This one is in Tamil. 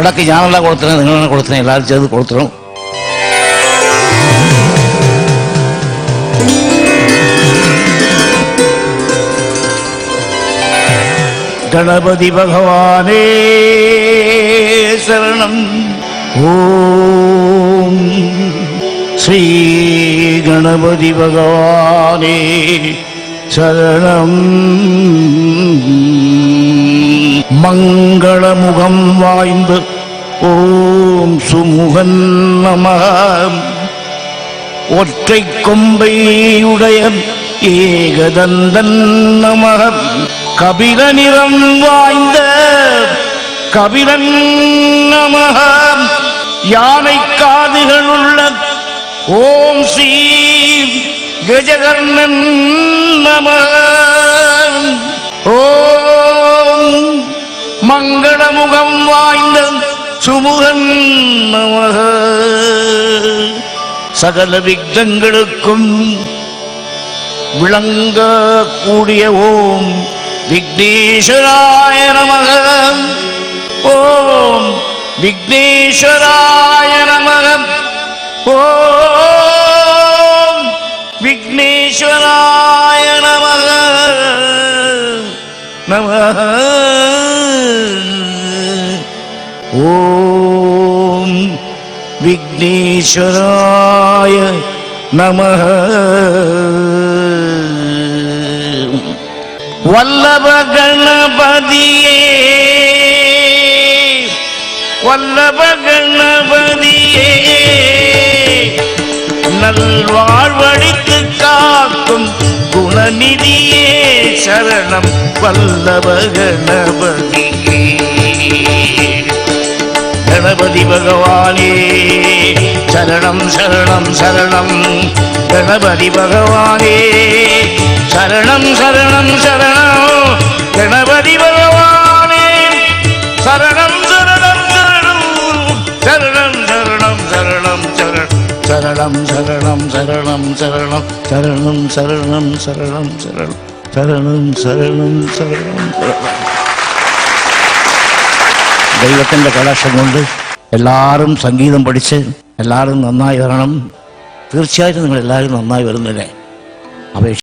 ಬೆಳಕ್ಕೆ ಜ್ಞಾನಲ್ಲ ಕೊಡ್ತಾನೆ ರಂಗನ ಕೊಡ್ತಾನೆ ಎಲ್ಲರೂ ಜಗದು ಕೊಡ್ತರು ಗಣಪತಿ ಭಗವಾನೇ ಶರಣಂ ಓಂ ಶ್ರೀ ಗಣಪತಿ ಭಗವಾನೇ ಶರಣಂ மங்களமுகம் வாய்ந்த ஓம் சுமுகன் நம ஒற்றை கொம்பையுடைய ஏகதந்தன் நம கபில நிறம் வாய்ந்த கபிலன் நம யானை காதுகள் உள்ள ஓம் ஸ்ரீ கஜகர்ணன் நம வாய்ந்த சுமுகன் நமக சகல விக்னங்களுக்கும் விளங்க கூடிய ஓம் விக்னேஸ்வராய நமக. ஓம் விக்னேஸ்வராய நமக. ஓம் விக்னேஸ்வராய நமக. நமக ஓம் விக்னேஸ்வராய நம வல்லப கணபதியே. வல்லப கணபதியே. நல்வாழ்வழித்து காக்கும் குணநிதியே சரணம் வல்லப கணபதியே. ഗണപതി ഭഗവാനേ ശരണം ശരണം ശരണം ഗണപതി ഭഗവാനേ ശരണം ശരണം ശരണം ഗണപതി ഭഗവാനേ ശരണം ശരണം ശരണം ശരണം ശരണം ശരണം ശരണം ശരണം ശരണം ശരണം ശരണം ശരണം ശരണം ശരണം ശരണം ശരണം ശരണം ശരണം ദൈവത്തിന്റെ കലാശം കൊണ്ട് എല്ലാവരും സംഗീതം പഠിച്ച് എല്ലാവരും നന്നായി വരണം. തീർച്ചയായിട്ടും നിങ്ങൾ എല്ലാവരും നന്നായി വരുന്നില്ലേ അപേക്ഷ